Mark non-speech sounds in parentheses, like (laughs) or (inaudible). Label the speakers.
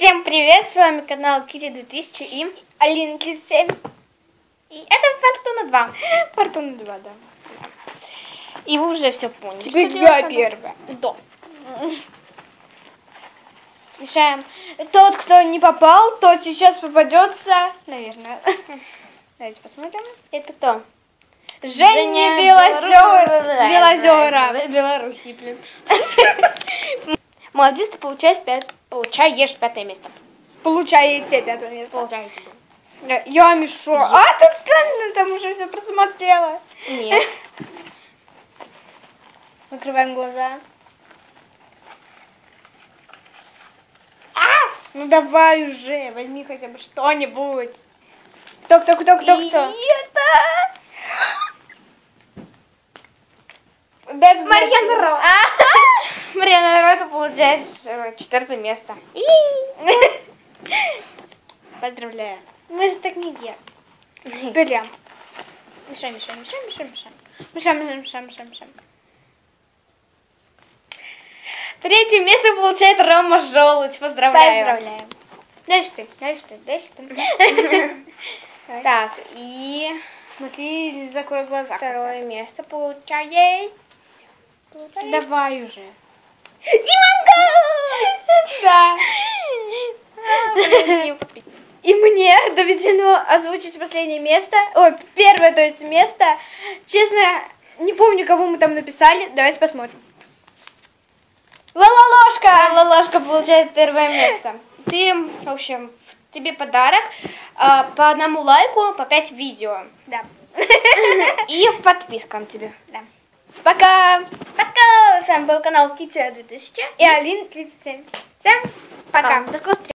Speaker 1: Всем привет, с вами канал Кити 2000 и Алина 37. И это Фортуна 2. Фортуна 2, да. И вы уже все поняли.
Speaker 2: Теперь я первая.
Speaker 1: Да. Мешаем. Тот, кто не попал, тот сейчас попадется, наверное. (laughs) Давайте посмотрим. Это кто? Женя, Белозера. Белозера.
Speaker 2: Беларуси, блин. (laughs)
Speaker 1: Молодец, ты получаешь, пят... получаешь пятое место.
Speaker 2: Получаете пятое место.
Speaker 1: Получаете.
Speaker 2: Я- Я мешо. А, тут там, там уже все просмотрела.
Speaker 1: Нет. (laughs) Закрываем глаза.
Speaker 2: Ну давай уже, возьми хотя бы что-нибудь. Кто, кто, кто, кто,
Speaker 1: И
Speaker 2: кто?
Speaker 1: это... (gasps) Марьяна Ро. (laughs) Получаешь э, четвертое место. (laughs)
Speaker 2: Поздравляю.
Speaker 1: Мы же так не делаем.
Speaker 2: Я.
Speaker 1: Мешаем, мешаем, мешаем, мешаем, мешаем. Мешаем, мешаем, мешаем, мешаем, мешаем. Третье место получает Рома Желудь. Поздравляю.
Speaker 2: Поздравляем.
Speaker 1: Дальше ты, дальше ты, дальше ты. (laughs) Так, и
Speaker 2: Смотри, закрой глаза.
Speaker 1: второе место получает...
Speaker 2: Давай уже.
Speaker 1: Димонка!
Speaker 2: Да. (laughs) И мне доведено озвучить последнее место. Ой, первое, то есть место. Честно, не помню, кого мы там написали. Давайте посмотрим. Лала-ложка!
Speaker 1: Лолошка получает первое место. Ты, в общем, тебе подарок. а, По одному лайку, по пять видео.
Speaker 2: Да. (laughs)
Speaker 1: И подпискам тебе.
Speaker 2: Да. Пока!
Speaker 1: Пока! С вами был канал Китя 2000.
Speaker 2: И Алина 37.
Speaker 1: Всем
Speaker 2: Пока.
Speaker 1: До скорых встреч.